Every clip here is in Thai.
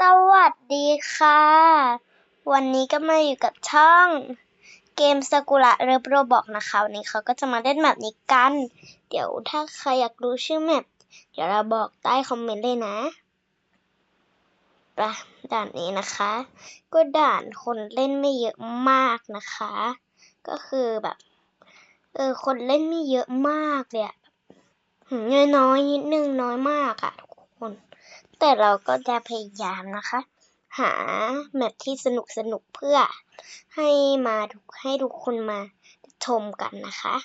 สวัสดีค่ะ วันนี้ก็มาอยู่กับช่อง เกมสกุระเรบโรบอกนะคะวันนี้เขาก็จะมาเล่นแบบนี้กัน เดี๋ยวถ้าใครอยากรู้ชื่อแมปเดี๋ยวเราบอกใต้คอมเมนต์เลยนะปะด่านนี้นะคะ ก็ด่านคนเล่นไม่เยอะมากนะคะ ก็คือแบบเออคนเล่นไม่เยอะมากเลยอะหืมน้อยนิดนึงน้อยมากอะทุกคน แต่เราก็จะพยายามนะคะ หาแมปที่สนุกสนุกเพื่อให้มาทุกให้ทุกคนมาชมกันนะคะ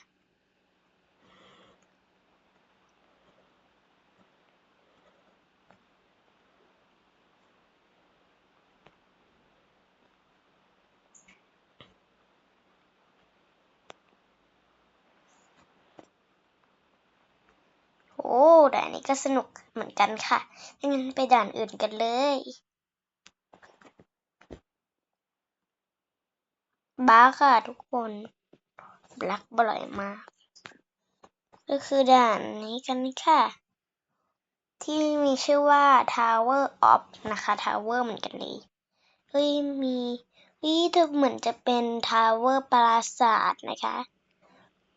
โอ้ ด่านนี้ก็สนุกเหมือนกันค่ะงั้นไปด่านอื่นกันเลย บ้าค่ะทุกคนบลักบ่อยมาก ก็คือด่านนี้กันค่ะ ที่มีชื่อว่า Tower of นะคะ Tower เหมือนกันเลยเฮ้ยมีเฮ้ยดูเหมือนจะเป็น Tower ปราสาทนะคะ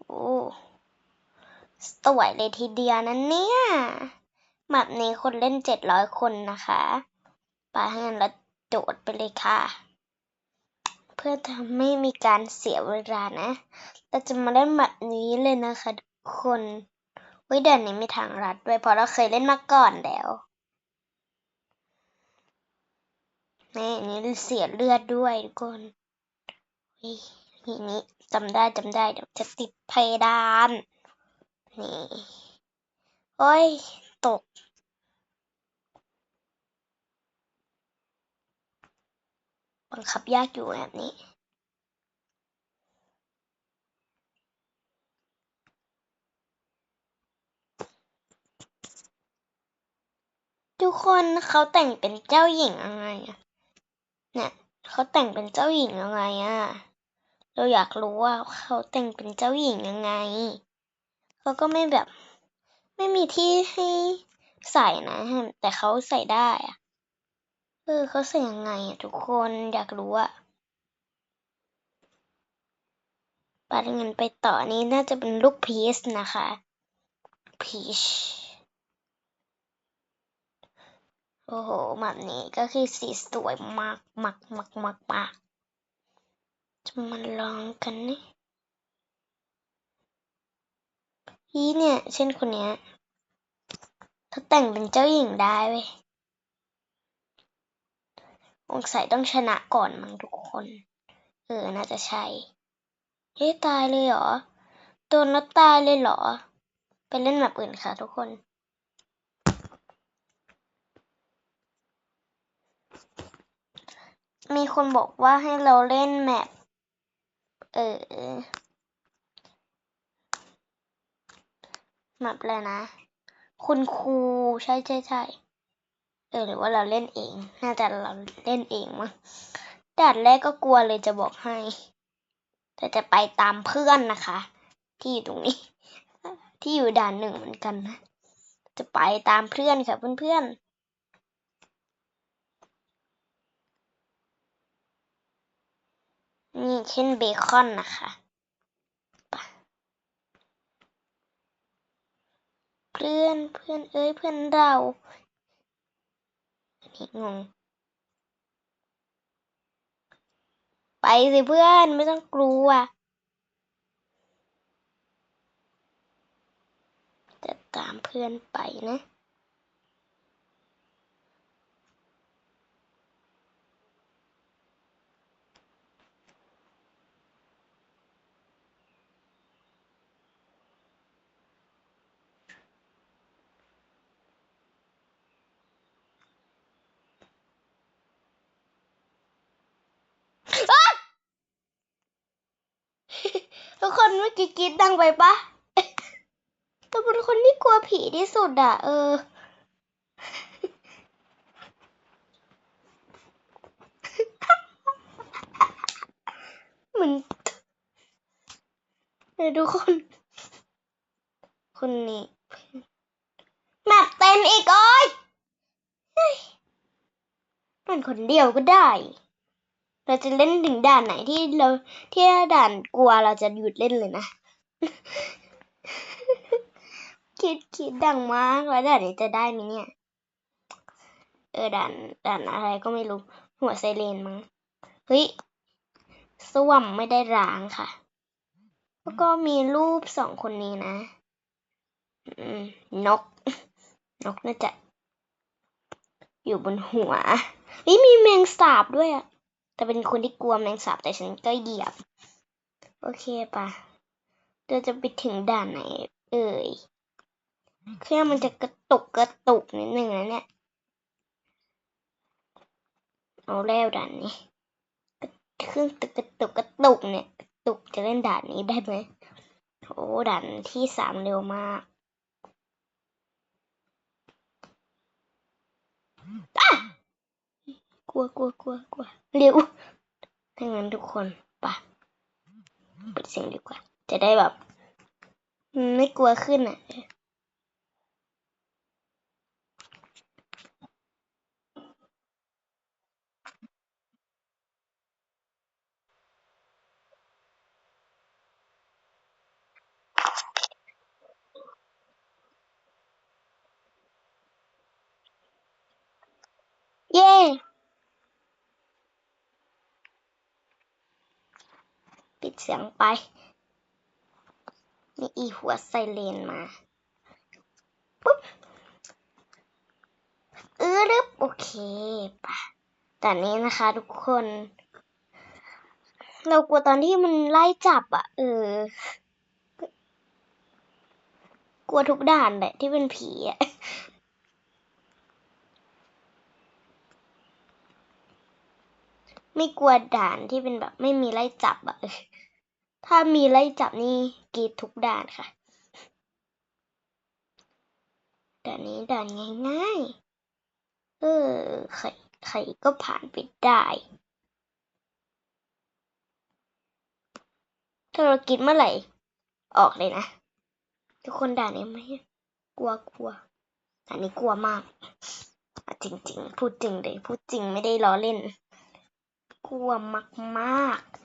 โอ้ สวยเลยทีเดียวนั้นเนี่ยแมปนี้คนเล่นเจ็ดร้อยคนนะคะไปให้งั้นเราโดดไปเลยค่ะ เพื่อทำไม่มีการเสียเวลานะ เราจะมาเล่นแบบนี้เลยนะคะทุกคนเฮ้ยเด่านนี้มีทางลัดด้วยเพราะเราเคยเล่นมาก่อนแล้วนี่อันนี้เสียเลือดด้วยทุกคนเฮ้ยทีนี้จำได้จำได้เดี๋ยวจะติดเพดาน นี่โอ้ย ตก บังคับยากอยู่แบบนี้ทุกคนเขาแต่งเป็นเจ้าหญิงยังไงอะเนี่ยเขาแต่งเป็นเจ้าหญิงยังไงอะเราอยากรู้ว่าเขาแต่งเป็นเจ้าหญิงยังไง เขาก็ไม่แบบ ไม่มีที่ให้ใส่นะ แต่เขาใส่ได้อะเออเขาใส่ยังไงอะทุกคนอยากรู้อะไปเงินไปต่อนี้น่าจะเป็นลูกพีชนะคะพีชโอ้โหแบบนี้ก็คือสีสวยมากมากมากมากมากจะมาลองกันนี่ พี่เนี่ย เช่นคนเนี้ยเขาแต่งเป็นเจ้าหญิงได้เว้ยสงสัยต้องชนะก่อนมั้งทุกคน เออ น่าจะใช่ เฮ้ยตายเลยเหรอ โดนแล้วตายเลยเหรอ ไปเล่นแบบอื่นค่ะทุกคนมีคนบอกว่าให้เราเล่นแมปเออ มปอะไรนะ คุณครูใช่ใช่ใช่เออหรือว่าเราเล่นเอง น่าจะเราเล่นเองมั้งด่านแรกก็กลัวเลยจะบอกให้ แต่จะไปตามเพื่อนนะคะ ที่อยู่ตรงนี้ ที่อยู่ด่านหนึ่งเหมือนกันนะ จะไปตามเพื่อนค่ะเพื่อนๆนี่เช่นเบคอนนะคะไปเพื่อนเพื่อนเอ้ยเพื่อนเราอันนี้งง ไปสิเพื่อนไม่ต้องกลัวจะตามเพื่อนไปนะ ทุกคน เมื่อกี้กรีดดังไปปะเราเป็นคนที่กลัวผีที่สุดอะเออ เหมือนเดี๋ยวทุกคน คนนี้แมปเต็มอีกโอ้ยเฮ้ยมันคนเดียวก็ได้ เราจะเล่นถึงด่านไหนที่เราที่ด่านกลัวเราจะหยุดเล่นเลยนะ คิดคิดดังมากแล้วด่านนี้จะได้ไหมเนี่ย เออด่านด่านอะไรก็ไม่รู้ หัวไซเรนมั้งเฮ้ยส้วมไม่ได้ร้างค่ะ แล้วก็มีรูปสองคนนี้นะนก นกน่าจะ อยู่บนหัวเฮ้ยมีแมงสาบด้วยอะ แต่เป็นคนที่กลัวแมงสาบแต่ฉันก็เหยียบ โอเคปะเราจะไปถึงด่านไหน เอ่ยเครื่องมันจะกระตุกกระตุกนิดนึงนะเนี่ยเอาแล้วด่านนี้เครื่องตึกกระตุกกระตุกเนี่ยกระตุกจะเล่นด่านนี้ได้ไหมโอ้ด่านที่สามเร็วมากอะ กลัวกลัวกลัวกลัวเร็วถ้างั้นทุกคนไปะปิดเสียงดีกว่า จะได้แบบ ไม่กลัวขึ้นอะ เย้ ปิด เสียงไป มีอีหัวไซเรนมา ปุ๊บเออรึบโอเคปะแต่นี้นะคะทุกคน เรากลัวตอนที่มันไล่จับอะเออ กลัวทุกด่านแหละที่เป็นผีอะไม่กลัวด่านที่เป็นแบบไม่มีไล่จับอะ ถ้ามีไล่จับนี่กีดทุกด่านค่ะด่านนี้ด่านง่ายๆ เออใครใครก็ผ่านไปได้ถ้าเรากินเมื่อไหร่ ออกเลยนะ ทุกคนด่านนี้ไหมกลัวกลัวด่านนี้กลัวมากจริงๆพูดจริงเลยพูดจริงไม่ได้ล้อเล่น กลัวมากๆ